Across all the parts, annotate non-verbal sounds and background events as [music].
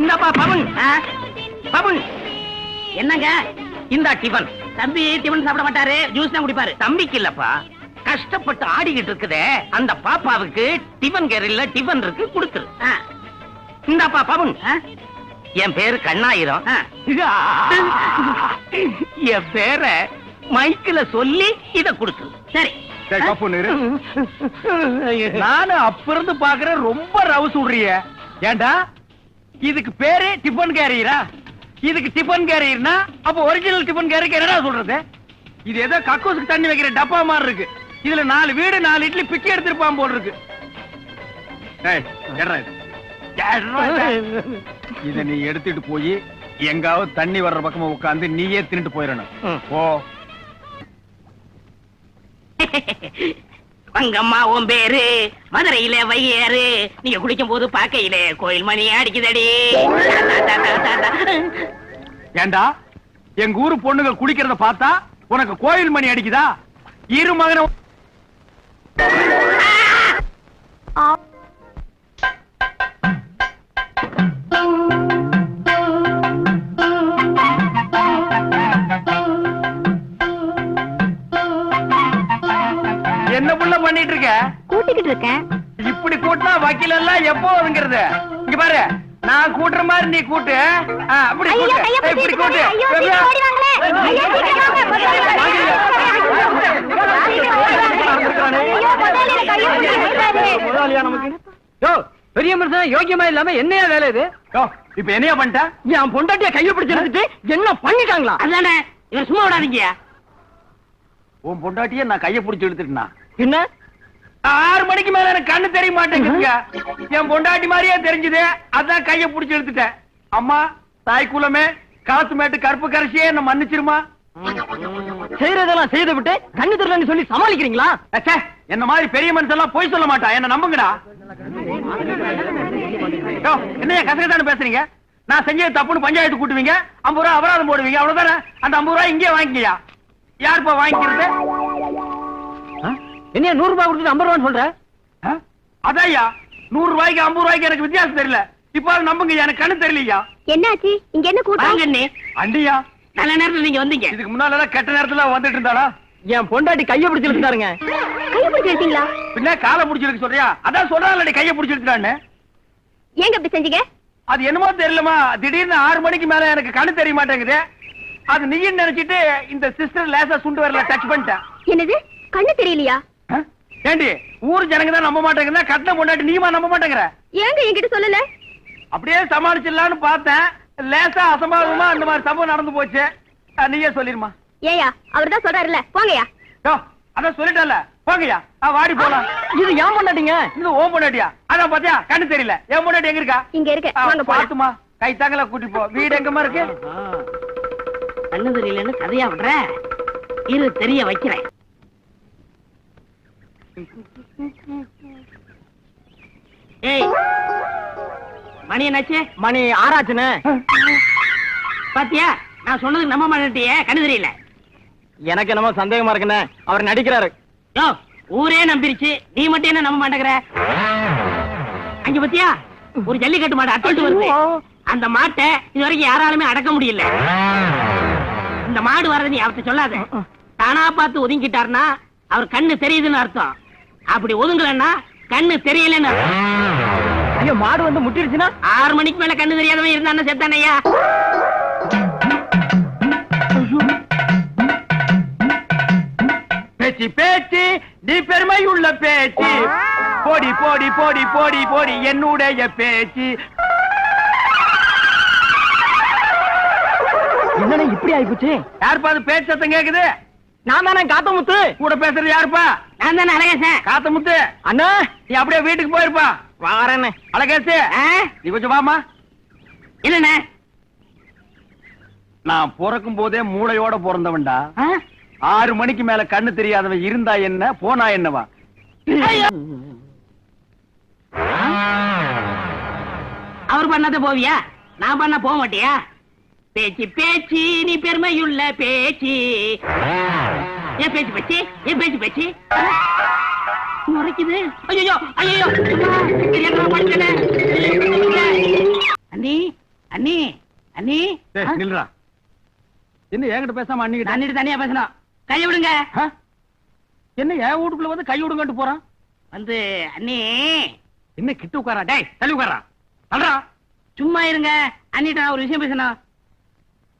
இந்தாப்பா பவன்? பவன் என்னங்க? இந்தா டிபன் தம்பி டிபன் சாப்பிட மாட்டாரு ஜூஸ் தான் குடிப்பாரு. தம்பிக்கு இல்லப்பா. கஷ்டப்பட்டு ஆடிக்கிட்டு இருக்குதே. அந்த பாப்பாவுக்கு டிபன் கேரில டிபன் இருக்கு கொடுத்துரு. இந்தாப்பா பவன் என் பேரு கண்ணாயிரம். என் பேரை மைக்கில சொல்லி இத கொடுத்துரு. சரி. நானும் அப்ப இருந்து பாக்குறேன் ரொம்ப ரவுஸ் விடுறிய. ஏண்டா? இதுக்கு பேரு டிபன் கேரியரா இதுக்கு டிபன் கேரியர்னா அப்ப ஒரிஜினல் டிபன் கேரியருக்கு என்னடா சொல்றது? இது ஏதோ கக்கூசுக்கு தண்ணி வைக்கிற டப்பா மாதிரி இருக்கு. இதுல நாலு வீடு நாலு இட்லி பிச்சை எடுத்திருப்பான் போல் இருக்கு. இது. நீ எடுத்துட்டு போய் எங்காவது தண்ணி வர்ற பக்கமா உட்கார்ந்து நீயே தின்னுட்டு போயிடணும். ஓ [laughs] வங்கம்மா உன் பேரு? மதுரையில வையாரு நீங்க குளிக்கும் போது பாக்கையில கோயில் மணி அடிக்குதடி. ஏண்டா? எங்க ஊரு பொண்ணுங்க குடிக்கிறத பார்த்தா உனக்கு கோயில் மணி அடிக்குதா? இரு மகன பண்ணிட்டு இருக்க? கூட்டிக்கிட்டு இருக்கேன். இப்படி கூட்டினா வக்கீல் எல்லாம் எப்போ வருங்கிறது இங்க பாரு நான் கூட்டுற மாதிரி நீ கூட்டு. அப்படி கூட்டு. இப்படி கூட்டு. பெரிய மனுஷன் யோக்கியமா இல்லாம என்னையா வேலை இது? இப்ப என்னையா பண்ணிட்ட? என் பொண்டாட்டிய கைய பிடிச்சிருந்துட்டு என்ன பண்ணிட்டாங்களா? அதானே இவர் சும்மா விடாதீங்க. உன் பொண்டாட்டிய நான் கைய புடிச்சு இழுத்துட்டா என்ன? ஆறு மணிக்கு மேல எனக்கு கண்ணு தெரிய மாட்டேங்குதுங்க. என் பொண்டாட்டி மாதிரியே தெரிஞ்சது. அதான் கைய புடிச்சு இழுத்துட்டேன். அம்மா தாய் குலமே காசு மேட்டு கருப்பு கரைசியே என்ன மன்னிச்சிருமா? செய்யறதெல்லாம் செய்து விட்டு கண்ணு தெரியலன்னு சொல்லி சமாளிக்கிறீங்களா? என்ன மாதிரி பெரிய மனுஷன் எல்லாம் பொய் சொல்ல மாட்டான் என்ன நம்புங்கடா. யோ, என்னய்யா கசகத்தானு பேசுறீங்க? நான் செஞ்சது தப்புன்னு பஞ்சாயத்து கூட்டுவீங்க. ஐம்பது ரூபா அபராதம் போடுவீங்க. அவ்வளவுதானே? அந்த ஐம்பது ரூபாய் இங்கே வாங்கிக்கயா? யாருப்பா வாங்கிக்கிறது? என்ன நூறு ரூபாய் கொடுத்துட்டு ஐம்பது ரூபான்னு சொல்ற? அதான்யா நூறு ரூபாய்க்கு ஐம்பது ரூபாய்க்கு எனக்கு வித்தியாசம் தெரியல. இப்ப நம்புங்க எனக்கு கண்ணு தெரியலையா என்னாச்சு? இங்க என்ன கூட்டம்? அண்ணே. அண்டியா. நல்ல நேரத்துல நீங்க வந்தீங்க. இதுக்கு முன்னால எல்லாம் கெட்ட நேரத்துல வந்துட்டு இருந்தாளா? என் பொண்டாட்டி கைய பிடிச்சு இழுத்துட்டாருங்க கையை பிடிச்சி எடுத்தீங்களா பின்ன காலை பிடிச்சிருக்கு சொல்றியா? அதான் சொல்றாங்கல்ல கையை பிடிச்சிருக்கான்னு ஏங்க இப்படி செஞ்சீங்க? அது என்னமோ தெரியலமா திடீர்னு ஆறு மணிக்கு மேல எனக்கு கண்ணு தெரிய மாட்டேங்குது. அது நீன்னு நினைச்சிட்டு இந்த சிஸ்டர் லேசா சுண்டு வரல டச் பண்ணிட்டேன். என்னது? கண்ணு தெரியலையா? ஏண்டி ஊர் ஜனங்க தான் நம்ப மாட்டேங்குதா கட்டின பொண்டாட்டி நீமா நம்ப மாட்டேங்கிற? ஏங்க என்கிட்ட சொல்லல? அப்படியே சமாளிச்சிடலாம்னு பார்த்தேன். லேசா அசம்பாவிதமா அந்த மாதிரி சம்பவம் நடந்து போச்சு. நீயே சொல்லிருமா ஏயா அவர்தான் சொல்றாருல்ல. போங்கயா யோ அதான் சொல்லிட்டல போங்கய்யா. ஆ, வாடி போலாம். இது ஏன் பொண்டாட்டிங்க? இது ஓம் பொண்டாட்டியா? அதான் பாத்தியா கண்ணு தெரியல. என் பொண்டாட்டி எங்க இருக்கா? இங்க இருக்கு. பாத்துமா கை தாங்கல கூட்டி போ. வீடு எங்கம்மா இருக்கு? கண்ணு தெரியலன்னு கதையா விடுற? இரு தெரிய வைக்கிறேன். ஏய் மணி என்னாச்சு? மணி ஆறாச்சுன்னு பாத்தியா நான் சொன்னதுக்கு நம்ப மாட்டேட்டியே கண்ணு தெரியல? எனக்கு என்னமோ சந்தேகமா இருக்குண்ணே. அவர் நடிக்கிறாரு. யோ ஊரே நம்பிருச்சு. நீ மட்டும் என்ன நம்ப மாட்டேங்கிற? அங்க பாத்தியா ஒரு ஜல்லிக்கட்டு மாடு அட்டோட்டு வருது. அந்த மாட்டை இது வரைக்கும் யாராலுமே அடக்க முடியல. இந்த மாடு வர்றதை நீ அவர்கிட்ட சொல்லாத. தானா பார்த்து ஒதுங்கிட்டாருன்னா அவர் கண்ணு தெரியுதுன்னு அர்த்தம். அப்படி ஒதுங்கலன்னா கண்ணு தெரியலன்னு ஐயோ மாடு வந்து முட்டிடுச்சுன்னா? ஆறு மணிக்கு மேல கண்ணு தெரியாதவன் இருந்தான்னு செத்தானையா பேச்சு பேச்சு நீ பெருமை உள்ள பேச்சு. போடி போடி போடி போடி போடி என்னுடைய பேச்சு. என்னண்ணே இப்படி ஆயிப்போச்சு? யாருப்பா அது பேச்சு சத்தம் கேக்குது? நான் தானே காத்தமுத்து. கூட பேசுறது யாருப்பா? நான் தானே அழகேசன்? காத்தமுத்து அண்ணா நீ அப்படியே வீட்டுக்கு போயிருப்பா. வாரேண்ணே அழகேசு? நீ கொஞ்சம் வாமா நான் பிறக்கும் போதே மூளையோட பிறந்தவன்டா? ஆறு மணிக்கு மேல கண்ணு தெரியாதவன் இருந்தா என்ன போனா என்னவா! அவர் பண்ணாத போவியா? நான் பண்ண போக மாட்டியா? பேச்சு பேச்சு நீ பெருமையுள்ள பேச்சு. ஏன் பேச்சு பேச்சு ஏன் பேச்சு பேச்சு. முறைக்குது. ஐயோ ஐயோ அண்ணி அண்ணி அண்ணி? நில்றா. என்ன என்கிட்ட பேசாம அண்ணிக்கிட்ட? அண்ணிட்டு தனியா பேசணும். கையை விடுங்க? என்ன என் வீட்டுக்குள்ள வந்து கை விடுங்கன்ட்டு போறான்? வந்து அண்ணி. என்ன கிட்ட உட்காரா? டேய் தள்ளி உட்காரா? தள்ளுறா சும்மா இருங்க. அண்ணிட்ட நான் ஒரு விஷயம் பேசணும்.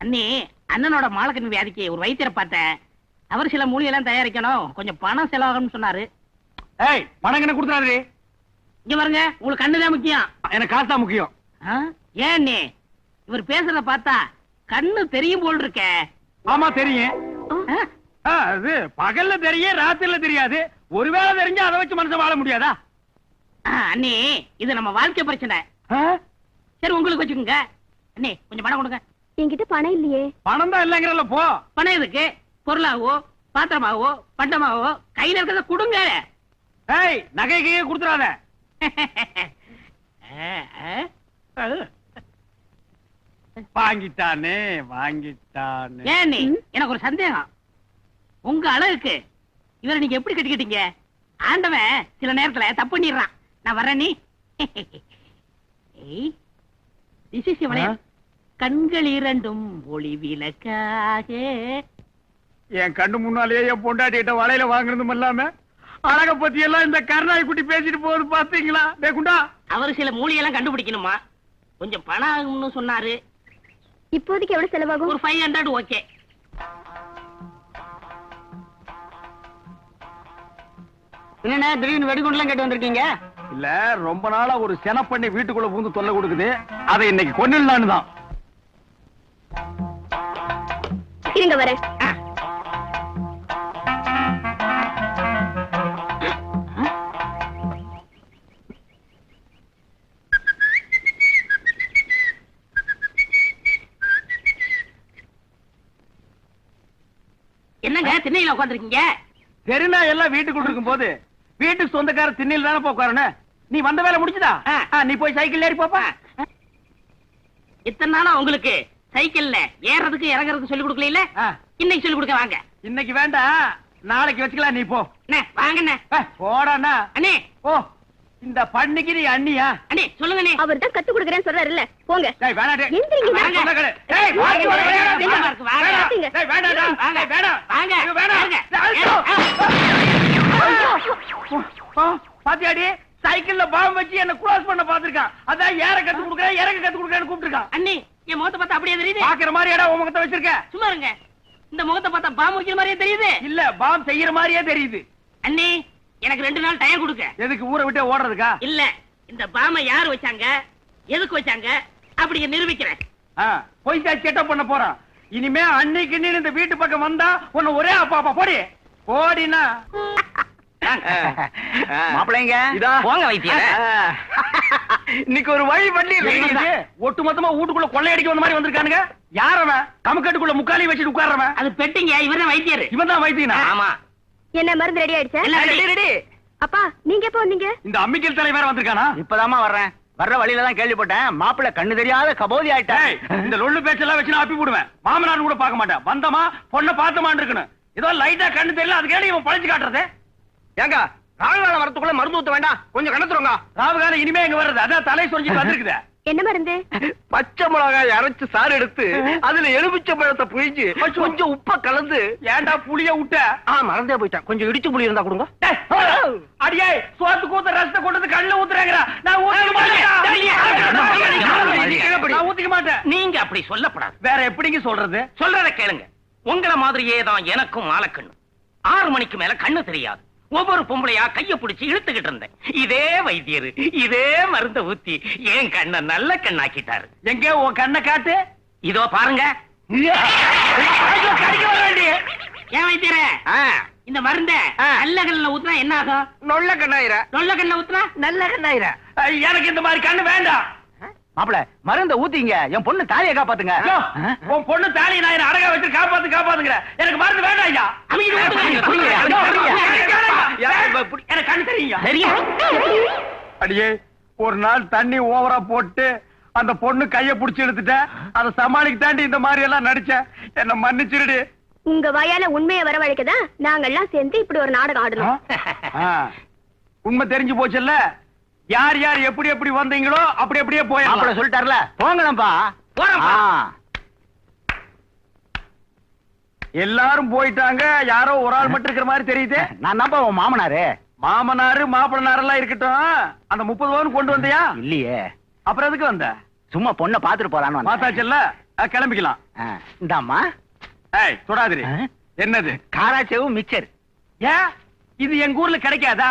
அண்ணி அண்ணனோட மாலக்கண் வியாதிக்கு ஒரு வைத்தியரை பார்த்தேன். அவர் சில மூலிகைலாம் தயாரிக்கணும். கொஞ்சம் பணம் செலவாகும்னு சொன்னாரு. ஏய் பணம் கொடுத்துறாரு இங்க பாருங்க உங்களுக்கு கண்ணுதான் முக்கியம். எனக்கு காசு தான் முக்கியம். ஆ? ஏன் அண்ணி? இவர் பேசுறத பார்த்தா கண்ணு தெரியும் போல் இருக்க. ஆமா தெரியும். அது பகல்ல தெரியும் ராத்திரில தெரியாது. ஒருவேளை தெரிஞ்சா அதை வச்சு மனுஷன் வாழ முடியாதா? அண்ணி இது நம்ம வாழ்க்கை பிரச்சனை. ஆ? சரி உங்களுக்கு வச்சுக்கோங்க. அண்ணி கொஞ்சம் பணம் கொடுங்க. என்கிட்ட பணம் இல்லையே. பணம் தான் இல்லைங்கிறல்ல போ. பணம் எதுக்கு? பொருளாவோ பாத்திரமாவோ பண்டமாவோ கையில இருக்கிறத கொடுங்க. ஏய் நகை கையே கொடுத்துறாத. [laughs] வாங்கிட்டானே வாங்கிட்டானே. ஏன் எனக்கு ஒரு சந்தேகம். உங்க அழகுக்கு இவரை நீங்க எப்படி கட்டிக்கிட்டீங்க? ஆண்டவன் சில நேரத்துல தப்பு பண்ணிடுறான். நான் வர்றேன் [laughs] நீ? கண்கள் இரண்டும் ஒளி விளக்காக. என் கண்ணு முன்னாலேயே என் பொண்டாட்டிகிட்ட வலையில வாங்குறதும் இல்லாம அழக பத்தி எல்லாம் இந்த கருணாய் குட்டி பேசிட்டு போகுது பாத்தீங்களா? டே குண்டா. அவர் சில மூலிகைலாம் கண்டுபிடிக்கணுமா? கொஞ்சம் பணம் ஆகும்னு சொன்னாரு. இப்போதைக்கு எவ்வளவு செலவாகும்? ஒரு ஃபைவ் ஹண்ட்ரட் ஓகே. என்ன திடீர்னு வெடிகுண்டுலாம் கேட்டு வந்திருக்கீங்க? இல்ல ரொம்ப நாளா ஒரு சென பண்ணி வீட்டுக்குள்ள பூந்து தொல்லை கொடுக்குது. அதை இன்னைக்கு கொன்னிடலான்னு தான். இருங்க வரேன். திண்ணையில உட்காந்துருக்கீங்க தெருநா எல்லாம் வீட்டுக்குள்ள இருக்கும் போது வீட்டுக்கு சொந்தக்கார திண்ணில தானே போக்காரனு நீ வந்த வேலை முடிச்சுதா நீ போய் சைக்கிள் ஏறி போப்பா. இத்தனை நாளா உங்களுக்கு சைக்கிள்ல ஏறதுக்கு இறங்குறதுக்கு சொல்லி கொடுக்கல. இன்னைக்கு சொல்லி கொடுக்க வாங்க. இன்னைக்கு வேண்டாம். நாளைக்கு வச்சுக்கலாம் நீ போ. அண்ணே வாங்க அண்ணே ஏ, போடாண்ணா. அண்ணே. ஓ இந்த பண்ணிக்கு நீ அண்ணியா? அண்ணே சொல்லுங்க அவர் தான் கத்து கொடுக்குறேன்னு சொல்றாருல்ல. போங்க. டேய் வேணாம் டேய். எந்திரிங்க, வாங்க. டேய், வாங்க, வாங்க. டேய், வேணாம்டா. வாங்க. வேணாம். வாங்க. வேணாம். பாத்தியாடி? சைக்கிள்ல பாம்பு வச்சு என்ன கிராஸ் பண்ண பாத்திருக்கான் அதான் ஏற கத்து கொடுக்குறேன் இறங்க கத்து கொடுக்குறேன்னு கூப்பிட்டுருக்கான் அண்ணி என் முகத்தை பார்த்தா அப்படியே தெரியுது. பாக்குற மாதிரி இடம் உன் முகத்தை வச்சிருக்க? சும்மா இருங்க. இந்த முகத்தை பார்த்தா பாம்பு வைக்கிற மாதிரியே தெரியுது. இல்ல பாம் செய்யற மாதிரியே தெரியுது. அண்ணி எனக்கு ரெண்டு நாள் டைம் கொடுக்க. எதுக்கு ஊரை விட்டு ஓடுறதுக்கா? இல்ல இந்த பாமை யாரு வச்சாங்க? எதுக்கு வச்சாங்க? அப்படி நிரூபிக்கிறேன். ஆ, போய் செட்டப் பண்ண போறான். இனிமே அன்னைக்கு நீ இந்த வீட்டு பக்கம் வந்தா உன்னை ஒரே அப்பா அப்பா போடி. போடினா. மாப்பிள்ளைங்க இதா. போங்க வைத்தியர. இன்னைக்கு ஒரு வழி பண்ணி ஒட்டு மொத்தமா வீட்டுக்குள்ள கொள்ளையடிக்க வந்த மாதிரி வந்திருக்கானுங்க. யார் அவன்? கமக்கட்டுக்குள்ள முக்காலி வச்சுட்டு உட்கார்றவன்? அது பெட்டிங்க இவர் வைத்தியர். இவன் தான் வைத்தியனா? ஆமா. என்ன மருந்து ரெடி ஆயிடுச்சா? ரெடி. ரெடி. அப்பா நீங்க எப்ப வந்தீங்க? இந்த அம்மிக்கல் தலை வேற வந்திருக்கானா? இப்பதாம்மா வர்றேன். வர்ற வழியில தான் கேள்விப்பட்டேன். மாப்பிள்ளை கண்ணு தெரியாத கபோதி ஆயிட்டேன் இந்த லொள்ளு பேச்செல்லாம் வச்சு நான் அப்பி போடுவேன் மாமனார் கூட பார்க்க மாட்டேன். வந்தமா பொண்ணை பார்த்தமான்னு இருக்கணும். ஏதோ லைட்டா கண்ணு தெரியல அதுக்கே இவன் பழச்சு காட்டுறது? ஏங்க ராகுகாலம் வரத்துக்குள்ள மருந்து ஊத்த வேண்டாம். கொஞ்சம் கணத்துருங்க ராவுகாலம் இனிமே இங்க வர்றது. அதான் தலை சொரிஞ்சிட்டு [laughs] வந்திருக்குது. என்ன மருந்து? பச்சை மிளகாய் அரைச்சு சாறு எடுத்து அதுல எலுமிச்சை பழத்தை புழிஞ்சு கொஞ்சம் உப்ப கலந்து ஏன்டா புளிய விட்ட ஆ மறந்தே போயிட்டேன். கொஞ்சம் இடிச்சு புளி இருந்தா கொடுங்க. டேய், அடியே சோத்து கூத்த ரசத்தை கொண்டு வந்து கண்ணுல ஊத்துறாங்கடா. நான் ஊத்திக்க மாட்டேன். நான் ஊத்திக்க மாட்டேன். நீங்க அப்படி சொல்லப்படாது. வேற எப்படிங்க சொல்றது? சொல்றத கேளுங்க. உங்கள மாதிரியே தான் எனக்கும் மாலக்கண்ணு ஆறு மணிக்கு மேல கண்ணு தெரியாது. ஒவ்வொரு பொம்பளையா கைய பிடிச்சு இழுத்துக்கிட்டு இருந்தேன் இதே வைத்தியர் இதே மருந்த ஊத்தி என் கண்ணை நல்ல கண்ணாக்கிட்டாரு எங்க உன் கண்ணை காட்டு இதோ பாருங்க ஏன் வைத்தியரே இந்த மருந்த. நல்ல கண்ணுல ஊத்துனா என்ன ஆகும் நொல்ல கண்ணாயிர நல்ல கண்ணுல ஊத்துனா நல்ல கண்ணாயிர எனக்கு இந்த மாதிரி கண்ணு வேண்டாம் மாப்பிள மருந்த ஊத்திங்க என் பொண்ணு தாலியை காப்பாத்துங்க உன் பொண்ணு தாலி நான் அடகா வச்சு காப்பாத்து காப்பாத்துங்கிற எனக்கு மருந்து வேண்டாம் ஐயா கண்ணு அடியே ஒரு நாள் தண்ணி ஓவரா போட்டு அந்த பொண்ணு கைய புடிச்சு எடுத்துட்ட அதை சமாளிக்க தாண்டி இந்த மாதிரி எல்லாம் நடிச்சேன் என்ன மன்னிச்சிருடி. உங்க வாயால உண்மையை வரவழைக்கதான் நாங்கெல்லாம் சேர்ந்து இப்படி ஒரு நாடகம் ஆடணும். உண்மை தெரிஞ்சு போச்சுல்ல? யார் யார் எப்படி எப்படி வந்தீங்களோ அப்படி அப்படியே போய் சொல்லிட்டார்ல. போங்களப்பா போறப்பா எல்லாரும் போயிட்டாங்க. யாரோ ஒரு ஆள் மட்டும் இருக்கிற மாதிரி தெரியுது. நான் தான்ப்பா உன் மாமனாரு. மாமனாரு மாப்பிளனாரு எல்லாம் இருக்கட்டும். அந்த முப்பது பவுன் கொண்டு வந்தியா? இல்லையே. அப்புறம் எதுக்கு வந்த? சும்மா பொண்ணை பாத்துட்டு போலான்னு. பார்த்தாச்சுல்ல? கிளம்பிக்கலாம். ஆ, இந்தாம்மா. ஏய் தொடாதிரி? என்னது? காராச்சேவு மிக்சர் ஏன் இது எங்க ஊர்ல கிடைக்காதா?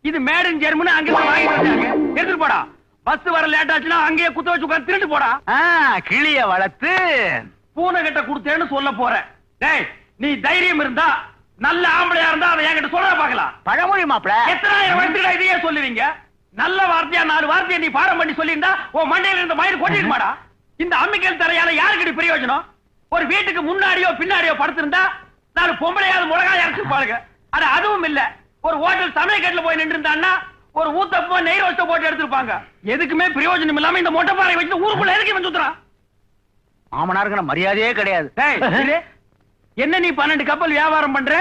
இது மேட் இன் ஜெர்மனி அங்க வாங்கிட்டு வந்தாங்க. எடுத்துட்டு போடா. பஸ் வர லேட் ஆச்சுன்னா அங்கேயே குத்த வச்சு உட்கார்ந்து திருட்டு போடா. கிளிய வளர்த்து பூனை கிட்ட கொடுத்தேன்னு சொல்ல போறேன். டேய் நீ தைரியம் இருந்தா நல்ல ஆம்பளையா இருந்தா அதை என்கிட்ட சொல்ல பாக்கலாம் பழமொழி மாப்பிள. எத்தனாயிரம் வருஷத்துக்கு இதையே சொல்லுவீங்க? நல்ல வார்த்தையா நாலு வார்த்தையை நீ பாடம் பண்ணி சொல்லியிருந்தா உன் மண்டையில இருந்த மயிர் கொட்டிட்டு மாடா இந்த அம்மிக்கல் தலையால யாருக்கிட்ட பிரயோஜனம்? ஒரு வீட்டுக்கு முன்னாடியோ பின்னாடியோ படுத்திருந்தா நாலு பொம்பளையாவது மிளகாய் அரைச்சு பாருங்க. அது அதுவும் இல்ல. ஒரு ஹோட்டல் சமயக்கட்டுல போய் நின்று இருந்தான்னா ஒரு ஊத்தப்போ நெய் ரோஸ்ட போட்டு எடுத்திருப்பாங்க. எதுக்குமே பிரயோஜனம் இல்லாம இந்த மொட்டை பாறை வச்சு ஊருக்குள்ள எதுக்கு இவன் சுத்துறான்? மாமனாருங்கிற மரியாதையே கிடையாது. என்ன நீ பன்னெண்டு கப்பல் வியாபாரம் பண்ற?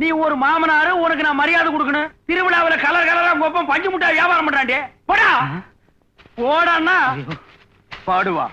நீ ஒரு மாமனாரு உனக்கு நான் மரியாதை கொடுக்கணும். திருவிழாவுல கலர் கலரா கோப்பம் பஞ்சு முட்டாய் வியாபாரம் பண்றாண்டே போடா. போடான்னா பாடுவா.